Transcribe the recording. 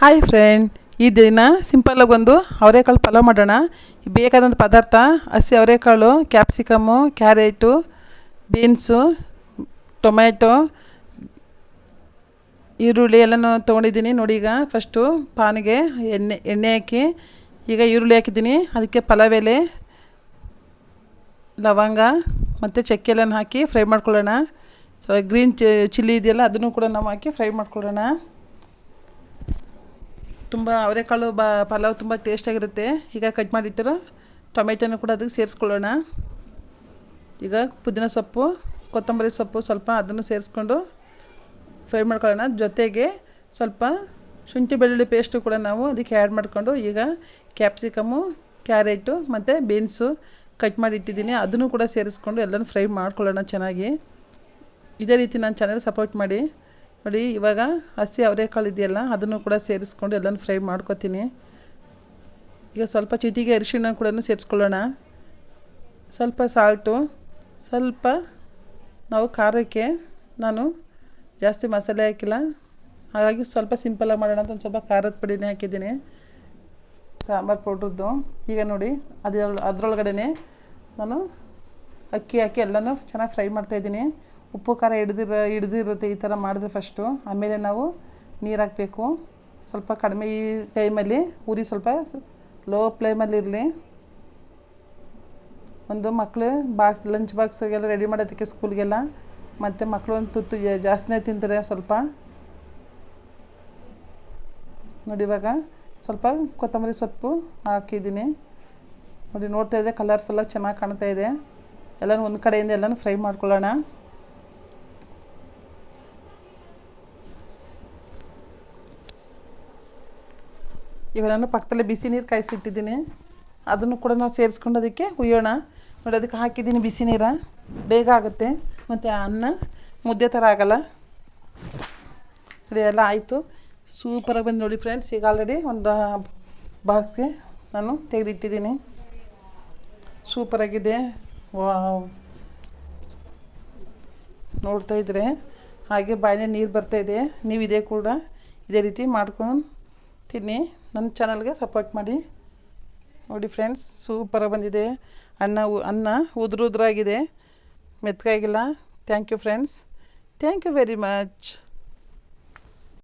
Hi friend ಈ ದಿನ ಸಿಂಪಲ್ಲಾಗಿ ಒಂದು ಅವರೆಕಾಳು ಪಲಾವ್ ಮಾಡೋಣ. ಬೇಕಾದಂಥ ಪದಾರ್ಥ, ಹಸಿ ಅವರೆಕಾಳು ಕ್ಯಾಪ್ಸಿಕಮ್ಮು ಕ್ಯಾರೆಟು ಬೀನ್ಸು ಟೊಮ್ಯಾಟೊ ಈರುಳ್ಳಿ ಎಲ್ಲನೂ ತೊಗೊಂಡಿದ್ದೀನಿ. ನೋಡಿ ಈಗ ಫಸ್ಟು ಪಾನಿಗೆ ಎಣ್ಣೆ ಎಣ್ಣೆ ಹಾಕಿ ಈಗ ಈರುಳ್ಳಿ ಹಾಕಿದ್ದೀನಿ. ಅದಕ್ಕೆ ಪಲಾವ್ ಎಲೆ, ಲವಂಗ ಮತ್ತು ಚಕ್ಕೆ ಎಲ್ಲನೂ ಹಾಕಿ ಫ್ರೈ ಮಾಡ್ಕೊಳ್ಳೋಣ. ಸೊ ಗ್ರೀನ್ ಚಿಲ್ಲಿ ಇದೆಯಲ್ಲ ಅದನ್ನು ಕೂಡ ನಾವು ಹಾಕಿ ಫ್ರೈ ಮಾಡ್ಕೊಳ್ಳೋಣ. ತುಂಬ ಅವರೆಕಾಳು ಬ, ಪಲಾವ್ ತುಂಬ ಟೇಸ್ಟಾಗಿರುತ್ತೆ ಈಗ ಕಟ್ ಮಾಡಿಟ್ಟಿರೋ ಟೊಮೆಟೊನೂ ಕೂಡ ಅದಕ್ಕೆ ಸೇರಿಸ್ಕೊಳ್ಳೋಣ. ಈಗ ಪುದೀನ ಸೊಪ್ಪು, ಕೊತ್ತಂಬರಿ ಸೊಪ್ಪು ಸ್ವಲ್ಪ ಅದನ್ನು ಸೇರಿಸ್ಕೊಂಡು ಫ್ರೈ ಮಾಡ್ಕೊಳ್ಳೋಣ. ಜೊತೆಗೆ ಸ್ವಲ್ಪ ಶುಂಠಿ ಬೆಳ್ಳುಳ್ಳಿ ಪೇಸ್ಟು ಕೂಡ ನಾವು ಅದಕ್ಕೆ ಆ್ಯಡ್ ಮಾಡಿಕೊಂಡು ಈಗ ಕ್ಯಾಪ್ಸಿಕಮ್ಮು ಕ್ಯಾರೆಟು ಮತ್ತು ಬೀನ್ಸು ಕಟ್ ಮಾಡಿ ಇಟ್ಟಿದ್ದೀನಿ ಅದನ್ನು ಕೂಡ ಸೇರಿಸ್ಕೊಂಡು ಎಲ್ಲನೂ ಫ್ರೈ ಮಾಡ್ಕೊಳ್ಳೋಣ ಚೆನ್ನಾಗಿ. ಇದೇ ರೀತಿ ನನ್ನ ಚೆನ್ನಾಗಿ ಸಪೋರ್ಟ್ ಮಾಡಿ. ನೋಡಿ, ಇವಾಗ ಹಸಿ ಅವರೆಕಾಳು ಇದೆಯಲ್ಲ, ಅದನ್ನು ಕೂಡ ಸೇರಿಸ್ಕೊಂಡು ಎಲ್ಲನೂ ಫ್ರೈ ಮಾಡ್ಕೊತೀನಿ. ಈಗ ಸ್ವಲ್ಪ ಚಿಟಿಗೆ ಅರಿಶಿಣ ಕೂಡ ಸೇರಿಸ್ಕೊಳ್ಳೋಣ. ಸ್ವಲ್ಪ ಸಾಲ್ಟು, ಸ್ವಲ್ಪ ನಾವು ಖಾರಕ್ಕೆ ನಾನು ಜಾಸ್ತಿ ಮಸಾಲೆ ಹಾಕಿಲ್ಲ. ಹಾಗಾಗಿ ಸ್ವಲ್ಪ ಸಿಂಪಲಾಗಿ ಮಾಡೋಣ ಅಂತ ಒಂದು ಸ್ವಲ್ಪ ಖಾರದ ಪುಡಿನೇ ಹಾಕಿದ್ದೀನಿ. ಸಾಂಬಾರು ಪೌಡ್ರದ್ದು. ಈಗ ನೋಡಿ ಅದ್ರ ಅದರೊಳಗಡೆ ನಾನು ಅಕ್ಕಿ ಹಾಕಿ ಎಲ್ಲನೂ ಚೆನ್ನಾಗಿ ಫ್ರೈ ಮಾಡ್ತಾಯಿದ್ದೀನಿ ಉಪ್ಪು, ಖಾರ ಹಿಡ್ದಿರ, ಹಿಡ್ದಿರುತ್ತೆ ಈ ಥರ ಮಾಡಿದ್ರೆ ಫಸ್ಟು ಆಮೇಲೆ ನಾವು ನೀರು ಹಾಕಬೇಕು. ಸ್ವಲ್ಪ ಕಡಿಮೆ ಈ ಟೈಮಲ್ಲಿ ಉರಿ ಸ್ವಲ್ಪ ಲೋ ಫ್ಲೇಮಲ್ಲಿ ಇರಲಿ. ಒಂದು ಮಕ್ಕಳು ಬಾಕ್ಸ್ ಲಂಚ್ ಬಾಕ್ಸ್ಗೆಲ್ಲ ರೆಡಿ ಮಾಡೋದಕ್ಕೆ ಸ್ಕೂಲ್ಗೆಲ್ಲ ಮತ್ತು ಮಕ್ಕಳು ಒಂದು ತುತ್ತು ಜಾಸ್ತಿನೇ ತಿಂತಾರೆ ಸ್ವಲ್ಪ. ನೋಡಿ ಇವಾಗ ಸ್ವಲ್ಪ ಕೊತ್ತಂಬರಿ ಸೊಪ್ಪು ಹಾಕಿದ್ದೀನಿ. ನೋಡಿ ನೋಡ್ತಾ ಇದೆ ಕಲರ್ಫುಲ್ಲಾಗಿ ಚೆನ್ನಾಗಿ ಕಾಣ್ತಾ ಇದೆ. ಎಲ್ಲನೂ ಒಂದು ಕಡೆಯಿಂದ ಎಲ್ಲನೂ ಫ್ರೈ ಮಾಡ್ಕೊಳ್ಳೋಣ. ಈಗ ನಾನು ಪಕ್ಕದಲ್ಲೇ ಬಿಸಿ ನೀರು ಕಾಯಿಸಿಟ್ಟಿದ್ದೀನಿ. ಅದನ್ನು ಕೂಡ ನಾವು ಸೇರಿಸ್ಕೊಂಡು ಅದಕ್ಕೆ ಹುಯ್ಯೋಣ. ನೋಡಿ, ಅದಕ್ಕೆ ಹಾಕಿದ್ದೀನಿ ಬಿಸಿ ನೀರ. ಬೇಗ ಆಗುತ್ತೆ. ಮತ್ತು ಅನ್ನ ಮುದ್ದೆ ಥರ ಆಗಲ್ಲ. ನೋಡಿ, ಎಲ್ಲ ಆಯಿತು. ಸೂಪರಾಗಿ ಬಂದು ನೋಡಿ ಫ್ರೆಂಡ್ಸ್ ಈಗ ಆಲ್ರೆಡಿ ಒಂದು ಬಾಕ್ಸ್ಗೆ ನಾನು ತೆಗೆದಿಟ್ಟಿದ್ದೀನಿ. ಸೂಪರಾಗಿದೆ ನೋಡ್ತಾ ಇದ್ರೆ ಹಾಗೆ ಬಾಯಿನೇ ನೀರು ಬರ್ತಾಯಿದೆ ನೀವು ಇದೇ ಕೂಡ ಇದೇ ರೀತಿ ಮಾಡ್ಕೊಂಡು ತಿನ್ನಿ ನನ್ನ ಚಾನಲ್ಗೆ ಸಪೋರ್ಟ್ ಮಾಡಿ. ನೋಡಿ ಫ್ರೆಂಡ್ಸ್ ಸೂಪರಾಗಿ ಬಂದಿದೆ. ಅನ್ನ ಅನ್ನ ಉದುರು ಉದ್ರಾಗಿದೆ ಮೆತ್ತಗಾಗಿಲ್ಲ thank you friends thank you very much